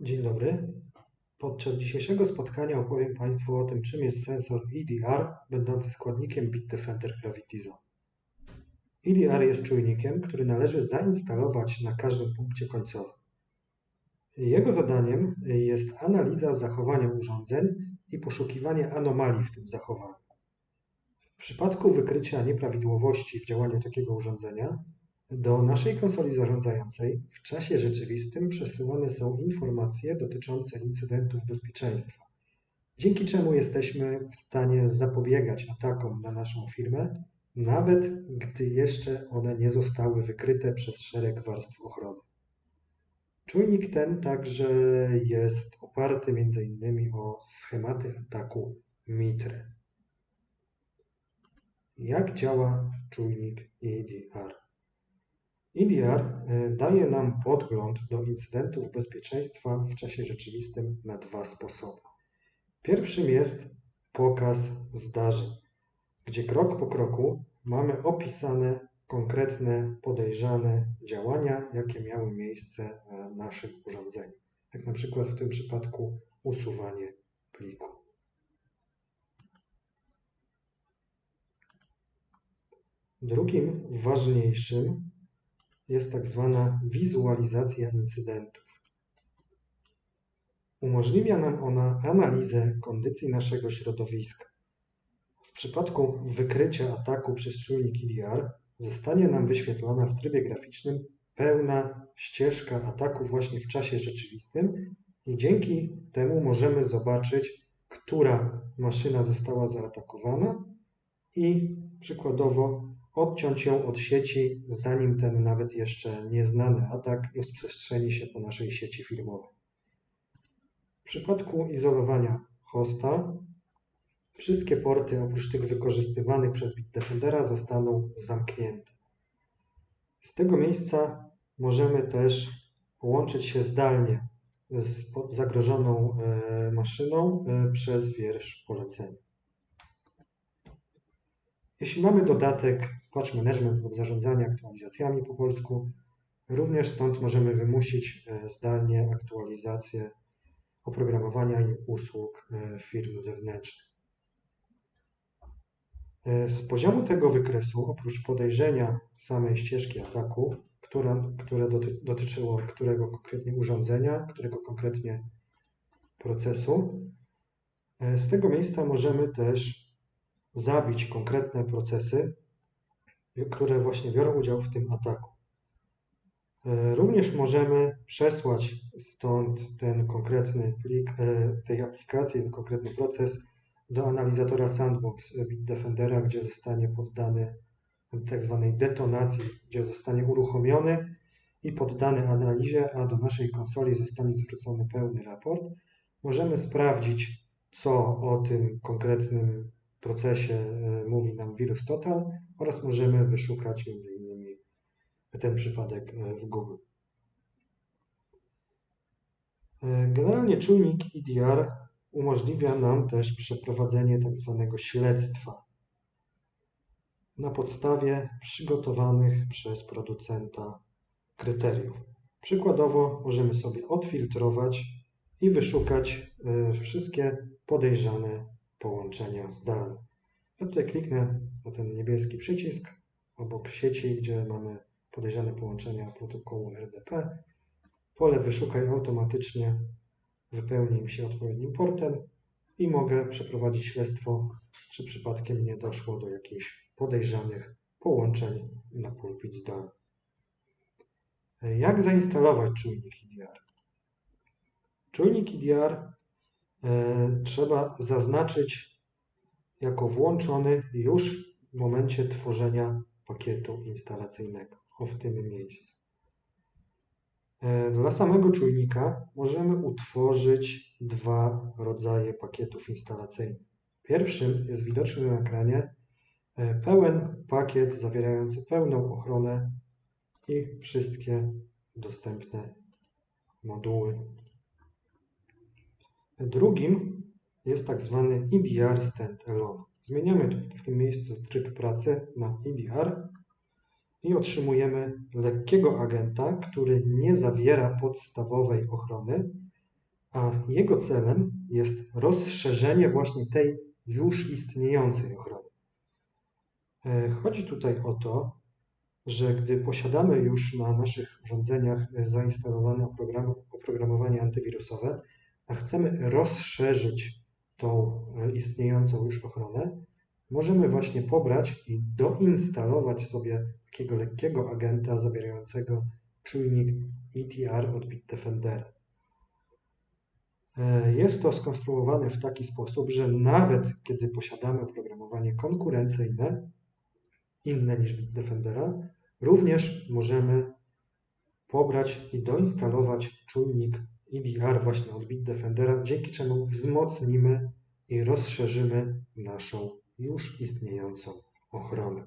Dzień dobry. Podczas dzisiejszego spotkania opowiem Państwu o tym, czym jest sensor EDR, będący składnikiem Bitdefender Gravity Zone. EDR jest czujnikiem, który należy zainstalować na każdym punkcie końcowym. Jego zadaniem jest analiza zachowania urządzeń i poszukiwanie anomalii w tym zachowaniu. W przypadku wykrycia nieprawidłowości w działaniu takiego urządzenia, do naszej konsoli zarządzającej w czasie rzeczywistym przesyłane są informacje dotyczące incydentów bezpieczeństwa, dzięki czemu jesteśmy w stanie zapobiegać atakom na naszą firmę, nawet gdy jeszcze one nie zostały wykryte przez szereg warstw ochrony. Czujnik ten także jest oparty m.in. o schematy ataku MITRE. Jak działa czujnik EDR? EDR e, daje nam podgląd do incydentów bezpieczeństwa w czasie rzeczywistym na dwa sposoby. Pierwszym jest pokaz zdarzeń, gdzie krok po kroku mamy opisane konkretne podejrzane działania, jakie miały miejsce na naszym urządzeniu. Jak na przykład w tym przypadku usuwanie pliku. Drugim ważniejszym jest tak zwana wizualizacja incydentów. Umożliwia nam ona analizę kondycji naszego środowiska. W przypadku wykrycia ataku przez czujnik EDR zostanie nam wyświetlona w trybie graficznym pełna ścieżka ataku właśnie w czasie rzeczywistym i dzięki temu możemy zobaczyć, która maszyna została zaatakowana i przykładowo odciąć ją od sieci, zanim ten nawet jeszcze nieznany atak rozprzestrzeni się po naszej sieci firmowej. W przypadku izolowania hosta wszystkie porty oprócz tych wykorzystywanych przez Bitdefendera zostaną zamknięte. Z tego miejsca możemy też połączyć się zdalnie z zagrożoną e, maszyną e, przez wiersz polecenia. Jeśli mamy dodatek Patch Management lub zarządzanie aktualizacjami po polsku, również stąd możemy wymusić e, zdalnie aktualizację oprogramowania i usług e, firm zewnętrznych. E, z poziomu tego wykresu, oprócz podejrzenia samej ścieżki ataku, które doty, dotyczyło którego konkretnie urządzenia, którego konkretnie procesu, z tego miejsca możemy też zabić konkretne procesy, które właśnie biorą udział w tym ataku. E, również możemy przesłać stąd ten konkretny plik e, tej aplikacji, ten konkretny proces do analizatora Sandbox Bitdefendera, gdzie zostanie poddany tak zwanej detonacji, gdzie zostanie uruchomiony i poddany analizie, a do naszej konsoli zostanie zwrócony pełny raport. Możemy sprawdzić, co o tym konkretnym procesie e, mówi nam wirus total oraz możemy wyszukać m.in. ten przypadek e, w Google. E, generalnie czujnik EDR umożliwia nam też przeprowadzenie tak zwanego śledztwa na podstawie przygotowanych przez producenta kryteriów. Przykładowo możemy sobie odfiltrować i wyszukać wszystkie podejrzane połączenia zdalne. Ja tutaj kliknę na ten niebieski przycisk obok sieci, gdzie mamy podejrzane połączenia protokołu RDP. Pole wyszukaj automatycznie wypełni mi się odpowiednim portem i mogę przeprowadzić śledztwo, czy przypadkiem nie doszło do jakichś podejrzanych połączeń na pulpit zdalny. Jak zainstalować czujnik EDR? Czujnik EDR E, trzeba zaznaczyć jako włączony już w momencie tworzenia pakietu instalacyjnego, w tym miejscu. E, dla samego czujnika możemy utworzyć dwa rodzaje pakietów instalacyjnych. Pierwszym jest widoczny na ekranie e, pełen pakiet zawierający pełną ochronę i wszystkie dostępne moduły Drugim jest tak zwany EDR Standalone. Zmieniamy w tym miejscu tryb pracy na EDR i otrzymujemy lekkiego agenta, który nie zawiera podstawowej ochrony, a jego celem jest rozszerzenie właśnie tej już istniejącej ochrony. E, chodzi tutaj o to, że gdy posiadamy już na naszych urządzeniach zainstalowane oprogramowanie antywirusowe, a chcemy rozszerzyć tą e, istniejącą już ochronę, możemy właśnie pobrać i doinstalować sobie takiego lekkiego agenta zawierającego czujnik ETR od Bitdefendera. E, jest to skonstruowane w taki sposób, że nawet kiedy posiadamy oprogramowanie konkurencyjne, inne niż Bitdefendera, również możemy pobrać i doinstalować czujnik EDR właśnie od Bitdefendera, dzięki czemu wzmocnimy i rozszerzymy naszą już istniejącą ochronę.